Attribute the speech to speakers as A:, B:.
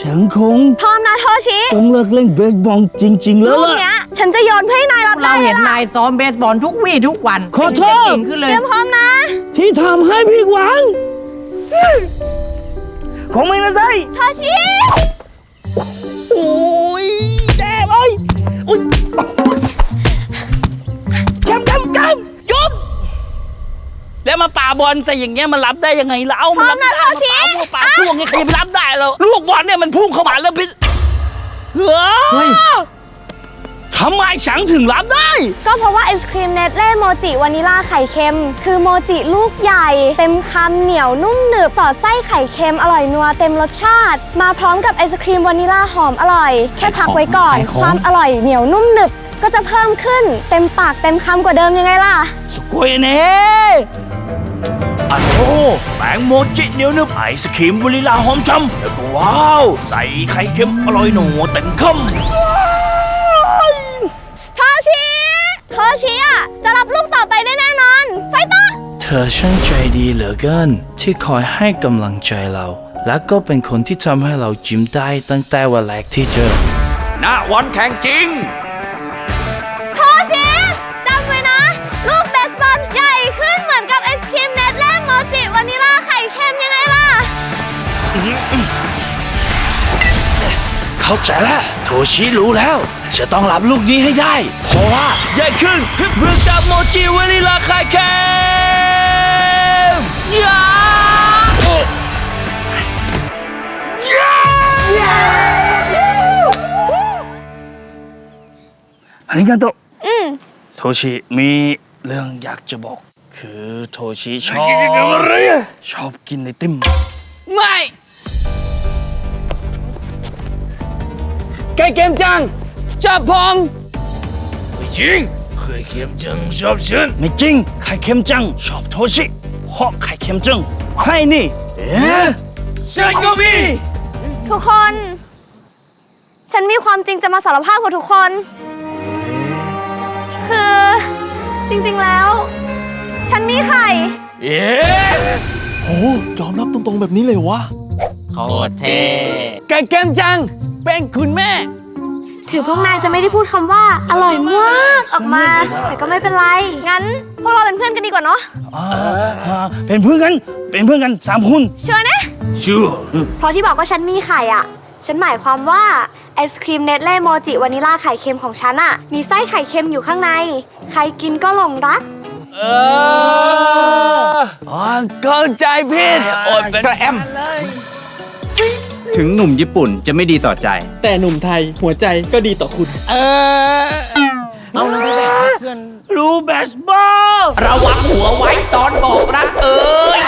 A: ฉันคง
B: พร้อมนะโทชิ
A: ต้องเลิกเล่นเบสบอลจริง ๆ แล้ว
B: ลูก
A: ล่ะ
B: เนี้ย ฉันจะโยนเพื่อให้นายรับได้
C: เรา
B: เล
C: เห็
B: ย
C: น
B: ล่ะ
C: นายซ้อมเบสบอลทุกวี่ทุกวัน
A: ขอโทษ
C: เก่งขึ้นเล
B: เต
C: ย
B: รียมพร้อมนะ
A: ที่ทำให้พี่หวัง ของไม่นะไซ
B: โทชิ
A: โแล้วมาป่าบอลใส่อย่างเงี้ยมันรับได้ยังไงเล่ามันรับได้มาป่าพวกป่าช่วงเงี้ยใครจะไปรับได้เราลูกบอลเนี่ยมันพุ่งเข้ามาแล้วพิษเฮ้ยทำไมฉันถึงรับได้
B: ก็เพราะว่าไอศครีมเนตเล่โมจิวานิลาไข่เค็ม คือโมจิลูกใหญ่ เต็มคำเหนียวนุ่มหนึบสอดไส้ไข่เค็มอร่อยนัวเต็มรสชาติ มาพร้อมกับไอศครีมวานิลาหอมอร่อย แค่พักไว้ก่อน ความอร่อยเหนียวนุ่มหนึบก็จะเพิ่มขึ้น เต็มปากเต็มคำกว่าเดิมยังไงล่ะ
A: สกวยเน่ อันโอ้แตงโมจิเหนียวนึบไอศครีมวานิลาหอมช่ำแล้วก็ว้าว ใส่ไข่เค็มอร่อยหนูเต็มคำ
B: โทชิโทชิอะจะรับลูกต่อไปได้แน่นอน ไฟเตอร์
D: เธอช่างใจดีเหลือเกิน ที่คอยให้กำลังใจเรา และก็เป็นคนที่ทำให้เรายิ้มได้ตั้งแต่วันแรกที่เจอ
E: ณวันแข่งจริง
B: เข้า
D: ใจแล้วโทชิรู้แล้ว จะต้องรับลูกนี้ให้ได้เพราะว่าใหญ่ขึ้นเพื่อกับโมจิวานิลาไข่เค็มยาอ้อันนี้กันโต
B: อืม
D: โทชิมีเรื่องอยากจะบอก คือโทชิชอบชอบกินไอติม
A: ไม่ ไก่เกมจังจับพอง
D: ไม่จริงไข่เค็มจังชอบฉันไม่จริงไข่เค็มจังชอบโทชิเพราะไข่เค็มจังให้นี่เอ๊ะ
A: ฉันก็มี
B: ทุกคน ฉันมีความจริงจะมาสารภาพกับทุกคน คือจริงๆแล้ว ฉันมีไข่
A: เอ๊ะ
E: โอ้ยอมรับตรงๆแบบนี้เลยวะ
C: โคตรเท่
A: ไก่เกมจัง เป็นคุณแม่
B: ถือพวกนายจะไม่ได้พูดคำว่า อร่อยมากออกมา แต่ก็ไม่เป็นไร งั้น พวกเราเป็นเพื่อนกันดีกว่าเนาะ
D: อ่าอ่าเป็นเพื่อนกัน เป็นเพื่อนกันสามคน
B: เชื่อนะ
D: ชื่อ
B: เพราะที่บอกว่าฉันมีไข่อะ ฉันหมายความว่าไอศครีมเนตเล่โมจิวานิลาไข่เค็มของฉันอะ มีไส้ไข่เค็มอยู่ข้างใน ใครกินก็หลงรัก
A: เอออ๋อเข้าใจผิดโอดเป็น
E: กระแอม ถึงหนุ่มญี่ปุ่นจะไม่ดีต่อใจ
F: แต่หนุ่มไทยหัวใจก็ดีต่อคุณ
C: เอาแล้วพี่แบบเพื่อน
D: รู้เบสบอล
C: ระวังหัวไว้ตอนบอกรักเอ้ย